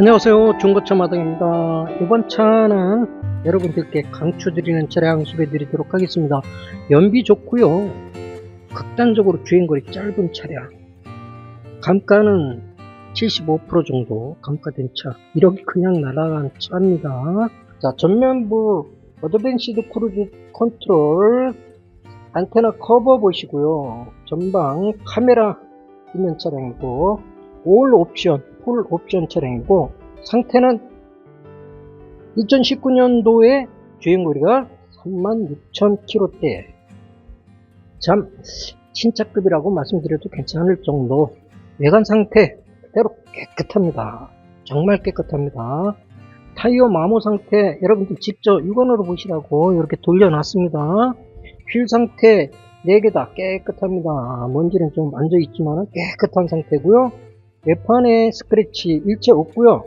안녕하세요. 중고차 마당입니다. 이번 차는 여러분들께 강추드리는 차량 소개해드리도록 하겠습니다. 연비 좋고요. 극단적으로 주행거리 짧은 차량. 감가는 75% 정도 감가된 차. 1억이 그냥 날아간 차입니다. 자 전면부 어드밴시드 크루즈 컨트롤 안테나 커버 보시고요. 전방 카메라 있는 차량이고 올 옵션 풀 옵션 차량이고 상태는 2019년도에 주행거리가 36,000km대. 참 신차급이라고 말씀드려도 괜찮을 정도. 외관 상태 그대로 깨끗합니다. 정말 깨끗합니다. 타이어 마모 상태 여러분들 직접 육안으로 보시라고 이렇게 돌려놨습니다. 휠 상태 4개 다 깨끗합니다. 먼지는 좀 앉아 있지만 깨끗한 상태고요 외판에 스크래치 일체 없고요.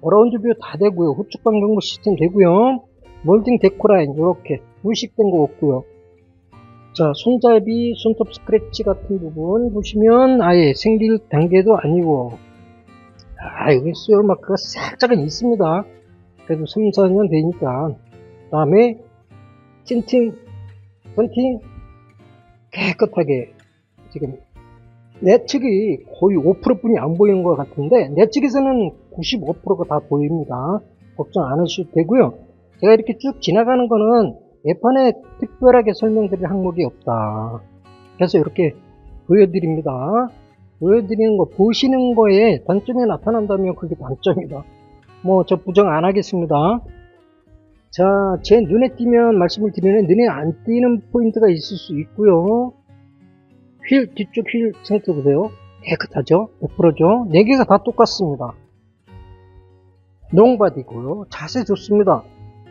어라운드 뷰 다 되고요. 후측 방경부 시스템 되고요. 몰딩 데코라인 이렇게 물식된 거 없고요. 자 손잡이 손톱 스크래치 같은 부분 보시면 아예 생길 단계도 아니고. 아 여기 수열 마크가 살짝은 있습니다. 그래도 3, 4년 되니까. 그 다음에 틴팅 썬팅 깨끗하게 지금 내측이 거의 5%뿐이 안 보이는 것 같은데 내측에서는 95%가 다 보입니다. 걱정 안 하셔도 되고요. 제가 이렇게 쭉 지나가는 거는 예판에 특별하게 설명드릴 항목이 없다. 그래서 이렇게 보여드립니다. 보여드리는 거 보시는 거에 단점이 나타난다면 그게 단점이다. 뭐 저 부정 안 하겠습니다. 자, 제 눈에 띄면 말씀을 드리는 눈에 안 띄는 포인트가 있을 수 있고요. 휠 뒤쪽 휠 상태 보세요. 깨끗하죠? 100%죠? 4개가 다 똑같습니다. 롱바디고요. 자세 좋습니다.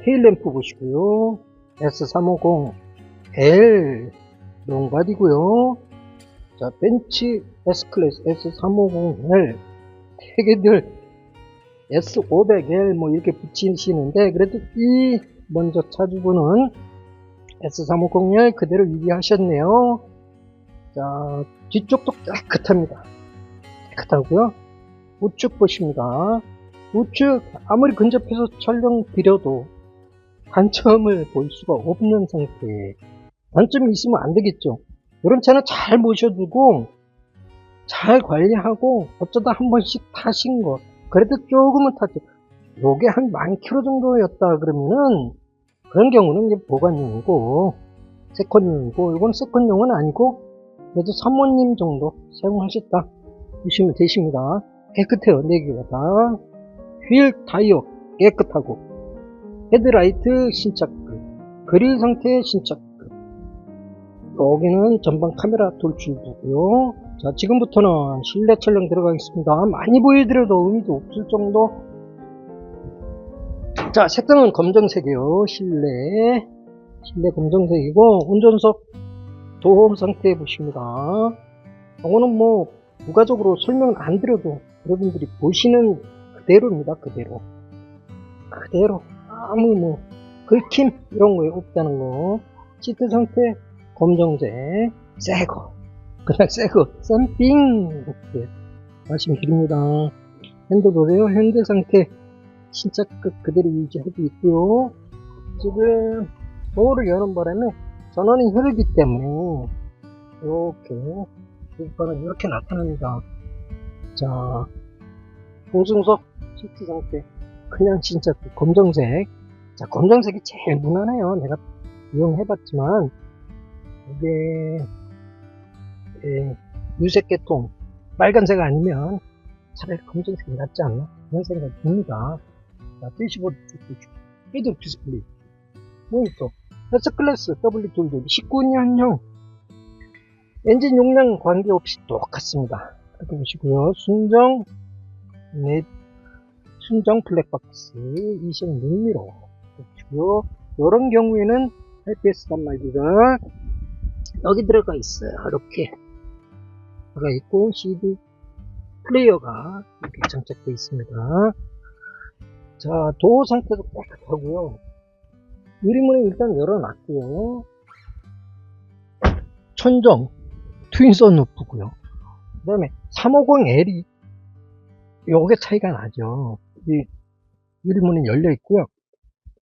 테일램프 보시고요. S350L 롱바디고요. 자 벤치 S클래스 S350L 대개들 S500L 뭐 이렇게 붙이시는데 그래도 이 먼저 차주분은 S350L 그대로 유지하셨네요 자, 뒤쪽도 깨끗합니다. 깨끗하고요. 우측 보십니다. 우측 아무리 근접해서 촬영 드려도 단점을 볼 수가 없는 상태. 단점이 있으면 안 되겠죠. 이런 차는 잘 모셔두고 잘 관리하고 어쩌다 한 번씩 타신 것. 그래도 조금은 타죠. 요게 한 만 킬로 정도였다 그러면은 그런 경우는 이제 보관용이고 세컨용이고 이건 세컨용은 아니고 그래도 사모님 정도 사용하셨다 보시면 되십니다. 깨끗해요 4개가 다. 휠 타이어 깨끗하고 헤드라이트 신차급 그릴 상태 신차급 여기는 전방 카메라 돌출부고요. 자 지금부터는 실내 촬영 들어가겠습니다. 많이 보여드려도 의미도 없을 정도. 자 색상은 검정색이에요 실내. 실내 검정색이고 운전석 도움 상태 보십니다. 이거는 뭐 부가적으로 설명을 안 드려도 여러분들이 보시는 그대로입니다. 그대로. 그대로 아무 뭐 긁힘 이런 거 없다는 거. 시트 상태 검정색 새거 그냥 새거 썬빙 이렇게 말씀드립니다. 핸들 보세요. 핸들 상태 진짜 그, 그대로 유지하고 있고요. 지금 도어를 여는 바람에 전원이 흐르기 때문에 이렇게 이거는 이렇게 나타납니다. 자, 공승석 시트 상태 그냥 진짜 그 검정색. 자, 검정색이 제일 무난해요. 내가 이용해봤지만 이게 예, 유색 계통 빨간색 아니면 차라리 검정색이 낫지 않나 그런 생각이 듭니다. 자, 대시보드 쭉 헤드 디스플레이 모니터 S클래스 W2 19년형 엔진 용량 관계없이 똑같습니다. 이렇게 보시고요. 순정 넷 순정 블랙박스 26mm로 보시고요. 이런 경우에는 IPS 단말기가 여기 들어가 있어요. 이렇게 들어가 있고 CD 플레이어가 이렇게 장착되어 있습니다. 자, 도어 상태도 깨끗하고요. 유리문을 일단 열어놨고요. 천정 트윈 선루프고요. 그 다음에 350L이 요게 차이가 나죠. 이 유리문이 열려 있고요.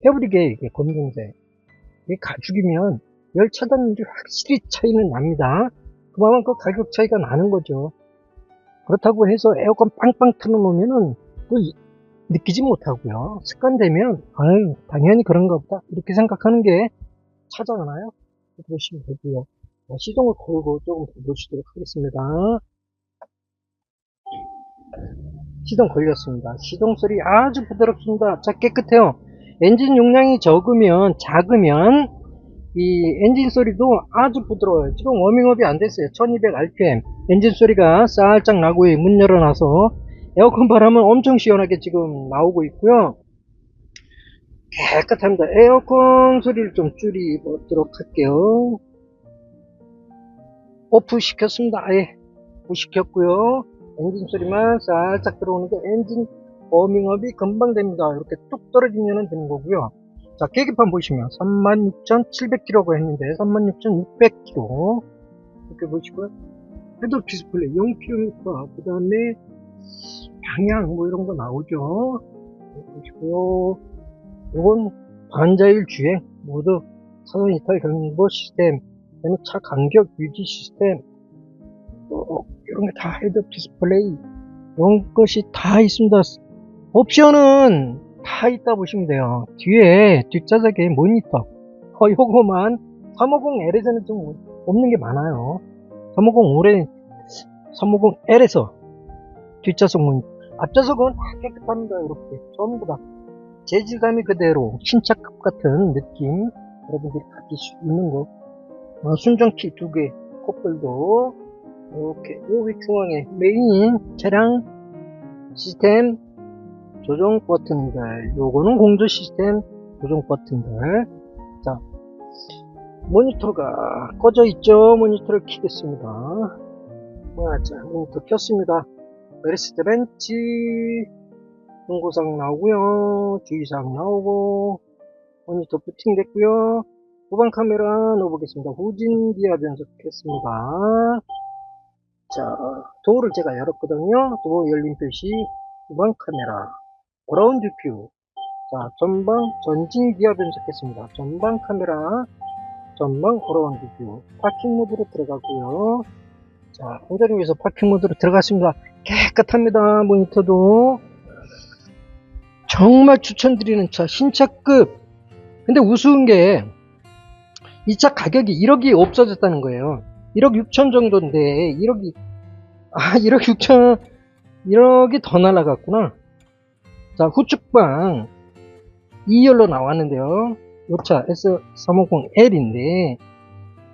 패브릭에 이게 검정색. 이게 가죽이면 열 차단율이 확실히 차이는 납니다. 그만큼 가격 차이가 나는 거죠. 그렇다고 해서 에어컨 빵빵 틀어놓으면은 또 이- 느끼지 못하고요. 습관되면 아유 당연히 그런가 보다 이렇게 생각하는 게 차잖아요. 그러시면 되고요. 자, 시동을 걸고 조금 보시도록 하겠습니다. 시동 걸렸습니다. 시동 소리 아주 부드럽습니다. 자, 깨끗해요. 엔진 용량이 적으면, 작으면, 이 엔진 소리도 아주 부드러워요. 지금 워밍업이 안 됐어요. 1200rpm. 엔진 소리가 살짝 나고요. 문 열어놔서. 에어컨 바람은 엄청 시원하게 지금 나오고 있고요. 깨끗합니다. 에어컨 소리를 좀 줄이도록 할게요. 오프 시켰습니다. 아예. 오프 시켰고요. 엔진 소리만 살짝 들어오는데 엔진 워밍업이 금방 됩니다. 이렇게 뚝 떨어지면 되는 거고요. 자, 계기판 보시면 36,700km고 했는데 36,600km 이렇게 보시고요. 헤드업 디스플레이 0km 그 다음에 방향 뭐 이런 거 나오죠. 보시고요. 이건 반자율 주행 모두 사전 이탈 경보 시스템 그다음에 차 간격 유지 시스템 또 이런 게 다 헤드업 디스플레이 이런 것이 다 있습니다. 옵션은 다 있다 보시면 돼요. 뒤에 뒷좌석에 모니터 어 요거만 350L에서는 좀 없는 게 많아요. 350L에 350L에서 뒷좌석 모니터 앞좌석은 다 깨끗합니다. 이렇게. 전부 다. 재질감이 그대로. 신차급 같은 느낌. 여러분들이 가질 수 있는 거. 어, 순정키 두 개. 컵들도. 이렇게. 여기 중앙에 메인 차량 시스템 조정 버튼들. 요거는 공조 시스템 조정 버튼들. 자 모니터가 꺼져 있죠? 모니터를 키겠습니다. 맞아 모니터 켰습니다 메르세드 벤치. 경고사항 나오고요. 주의사항 나오고. 모니터 부팅 됐고요. 후방 카메라 넣어보겠습니다. 후진 기아 변속했습니다. 자 도어를 제가 열었거든요. 도어 열린 표시 후방 카메라. 그라운드 뷰. 자, 전방 전진 기아 변속했습니다. 전방 카메라, 전방 그라운드 뷰. 파킹 모드로 들어가고요. 자, 운전을 위해서 파킹 모드로 들어갔습니다. 깨끗합니다. 모니터도. 정말 추천드리는 차, 신차급. 근데 우스운 게, 이 차 가격이 1억이 없어졌다는 거예요. 1억 6천 정도인데, 1억이, 아, 1억 6천, 1억이 더 날라갔구나. 자, 후측방 2열로 나왔는데요. 이 차 S350L인데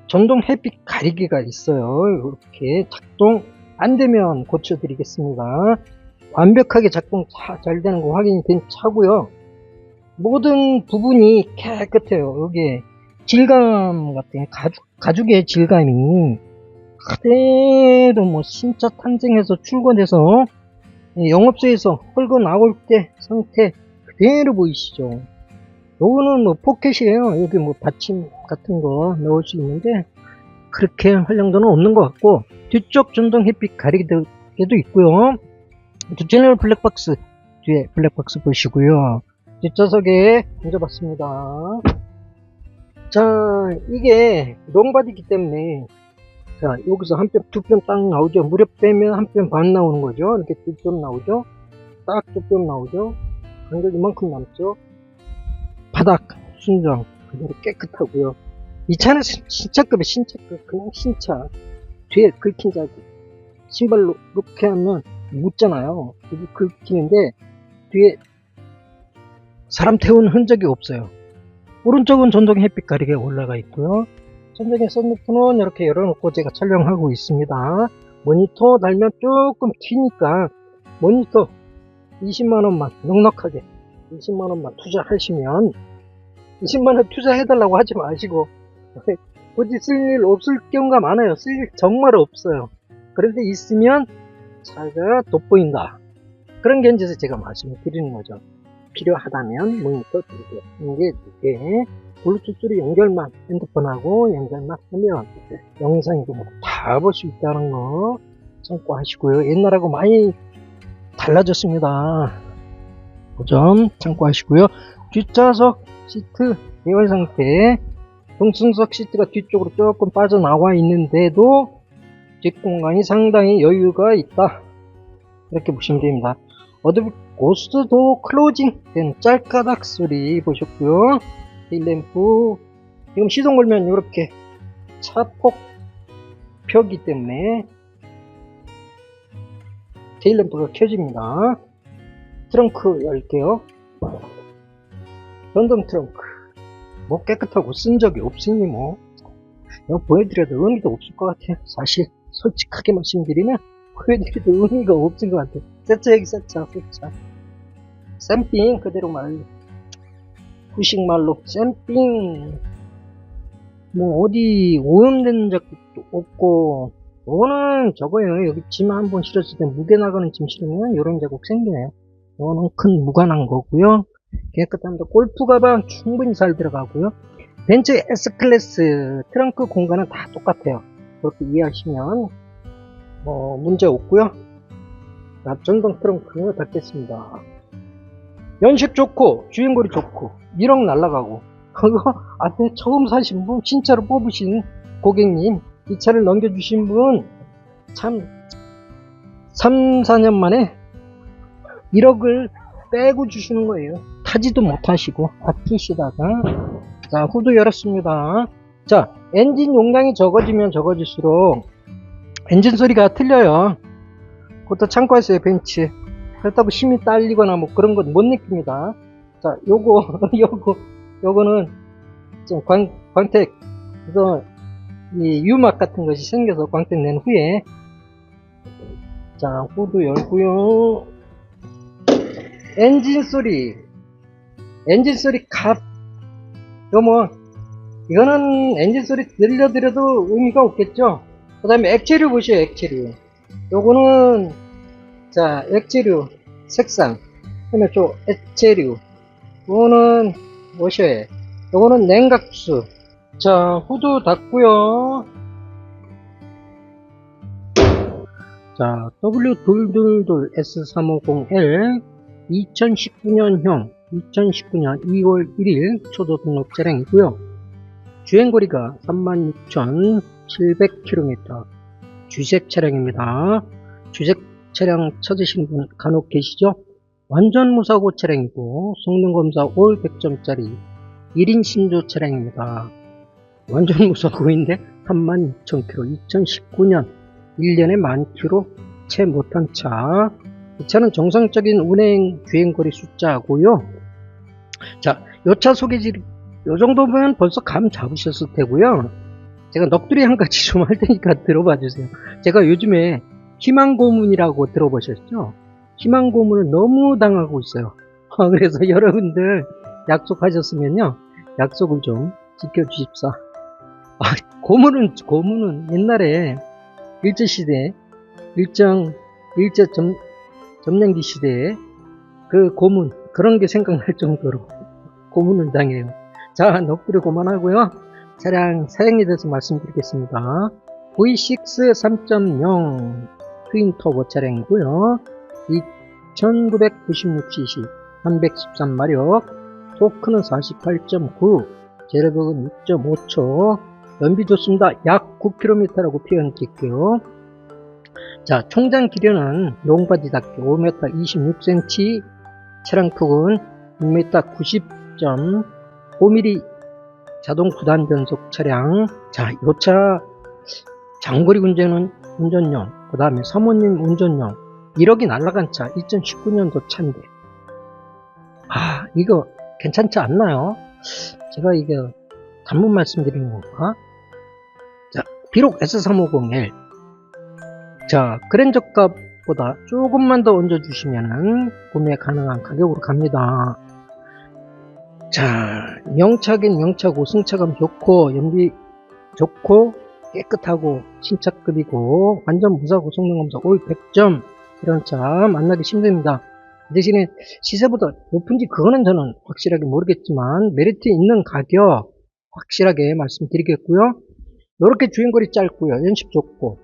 전동 햇빛 가리개가 있어요. 이렇게 작동 안 되면 고쳐 드리겠습니다. 완벽하게 작동 차- 잘 되는 거 확인이 된 차고요. 모든 부분이 깨끗해요. 여기 질감 같은 가죽 가죽의 질감이 그대로 뭐 신차 탄생해서 출고돼서 예, 영업소에서 끌고 나올 때 상태 그대로 보이시죠? 요거는 뭐 포켓이에요. 여기 뭐 받침 같은 거 넣을 수 있는데 그렇게 활용도는 없는 것 같고 뒤쪽 전동 햇빛 가리개도 있고요. 뒷채널 블랙박스 뒤에 블랙박스 보시고요. 뒷좌석에 앉아봤습니다. 자 이게 롱바디기 때문에 자 여기서 한 뼘 두 뼘 딱 나오죠. 무릎 빼면 한 뼘 반 나오는 거죠. 이렇게 두 뼘 나오죠. 딱 두 뼘 나오죠. 간격 이만큼 남죠. 바닥 순정 그대로 깨끗하고요. 이 차는 신- 신차급의 신차급 그냥 신차 뒤에 긁힌 자국 신발로 이렇게 하면 묻잖아요. 여기 긁히는데 뒤에 사람 태운 흔적이 없어요. 오른쪽은 전동 햇빛 가리개 올라가 있고요. 전동의 썬루프는 이렇게 열어놓고 제가 촬영하고 있습니다. 모니터 달면 조금 튀니까 모니터 20만원만 넉넉하게 20만원만 투자하시면 20만원 투자해달라고 하지 마시고 굳이 쓸 일 없을 경우가 많아요. 쓸 일 정말 없어요. 그런데 있으면 차가 돋보인다. 그런 견지에서 제가 말씀을 드리는 거죠. 필요하다면 모니터 두개, 이게 두 개, 블루투스로 연결만, 핸드폰하고 연결만 하면 영상이고 다 볼 수 있다는 거 참고하시고요. 옛날하고 많이 달라졌습니다. 그 점 참고하시고요. 뒷좌석 시트 예열 상태 동승석 시트가 뒤쪽으로 조금 빠져나와 있는데도 뒷공간이 상당히 여유가 있다. 이렇게 보시면 됩니다. 어드비 고스트도 클로징 된 짤가닥 소리 보셨고요. 힐램프 지금 시동 걸면 이렇게 차폭 펴기 때문에 테일램프가 켜집니다. 트렁크 열게요. 런던 트렁크. 뭐 깨끗하고 쓴 적이 없으니 뭐. 이거 보여드려도 의미도 없을 것 같아요. 사실 솔직하게 말씀드리면 보여드려도 의미가 없을 것 같아요. 세차 여기 세차 세차. 샘핑 그대로 말. 후식 말로 샘핑. 뭐 어디 오염된 적도 없고 이거는 저거예요. 여기 짐 한 번 실었을 때 무게 나가는 짐 실으면 이런 자국 생기네요. 이거는 큰 무관한 거고요. 깨끗합니다. 골프 가방 충분히 잘 들어가고요. 벤츠 S클래스 트렁크 공간은 다 똑같아요. 그렇게 이해하시면 뭐 문제 없고요. 자, 전동 트렁크 닫겠습니다. 연식 좋고 주행거리 좋고 1억 날라가고 그거 앞에 처음 사신 분 진짜로 뽑으신 고객님 이 차를 넘겨주신 분 참 3, 4년 만에 1억을 빼고 주시는 거예요. 타지도 못하시고 아끼시다가 자 후드 열었습니다. 자 엔진 용량이 적어지면 적어질수록 엔진 소리가 틀려요. 그것도 참고하세요 벤츠. 그렇다고 힘이 딸리거나 뭐 그런 건 못 느낍니다. 자 요거 요거 요거는 좀 광, 광택 그래서 이 유막 같은 것이 생겨서 광택 낸 후에 자 후드 열고요 엔진 소리 엔진 소리 값 이거 뭐 이거는 엔진 소리 들려드려도 의미가 없겠죠? 그 다음에 액체류 보시오 액체류. 요거는 자 액체류 색상. 그다음에 또 액체류. 요거는 뭐셔요 요거는 냉각수. 자 후드 닫고요. 자 W222 S350L 2019년형 2019년 2월 1일 초도 등록 차량이고요 주행거리가 36,700km 주색 차량입니다 주색 차량 찾으시는 분 간혹 계시죠 완전 무사고 차량이고 성능검사 올 100점짜리 1인 신조 차량입니다. 완전 무사고인데 36,000km 2019년 1년에 만 킬로 채 못한 차. 이 차는 정상적인 운행 주행거리 숫자고요. 자, 요차 소개질 요 정도면 벌써 감 잡으셨을 테고요. 제가 넋두리 한 가지 좀 할 테니까 들어봐 주세요. 제가 요즘에 희망고문이라고 들어보셨죠? 희망고문을 너무 당하고 있어요. 그래서 여러분들 약속하셨으면요. 약속을 좀 지켜주십사. 아, 고문은, 고문은 옛날에 일제시대, 일정, 일제 점, 점령기 시대에 그 고문, 그런 게 생각날 정도로 고문을 당해요. 자, 넋두리 그만하고요. 차량 사양에 대해서 말씀드리겠습니다. V6 3.0 트윈 터보 차량이고요. 2996cc, 313마력, 토크는 48.9, 제레백은 6.5초, 연비 좋습니다. 약 9km라고 표현 드릴게요. 자, 총장 기련은 용바지답게 5m 26cm, 차량 폭은 6m 90.5mm 자동 9단 변속 차량. 자, 이 차 장거리 운전은 운전용, 그 다음에 사모님 운전용, 1억이 날라간 차, 2019년도 차인데. 아, 이거 괜찮지 않나요? 제가 이게 단문 말씀드리는 건가? 자, 비록 S350L. 자, 그랜저 값 보다 조금만 더 얹어주시면은 구매 가능한 가격으로 갑니다. 자, 명차긴 명차고 승차감 좋고 연비 좋고 깨끗하고 신차급이고 완전 무사고 성능검사 올 100점 이런 차 만나기 힘듭니다. 대신에 시세보다 높은지 그거는 저는 확실하게 모르겠지만 메리트 있는 가격 확실하게 말씀드리겠고요. 이렇게 주행거리 짧고요. 연식 좋고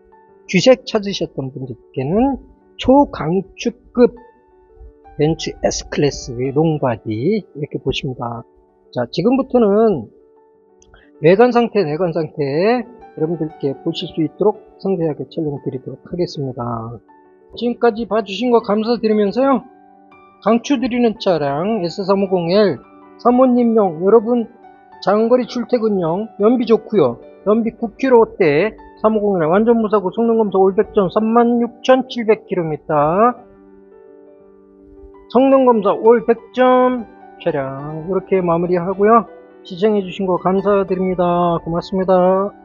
주색 찾으셨던 분들께는 초강추급 벤츠 S클래스 롱바디 이렇게 보십니다. 자, 지금부터는 외관 상태, 내관 상태 여러분들께 보실 수 있도록 상세하게 촬영 드리도록 하겠습니다. 지금까지 봐주신 거 감사드리면서요. 강추드리는 차량 S350L 사모님용 여러분 장거리 출퇴근용 연비 좋고요 연비 9km대 350L 완전 무사고 성능검사 올 100점 36,700km 성능검사 올 100점 차량 이렇게 마무리하고요. 시청해주신 거 감사드립니다. 고맙습니다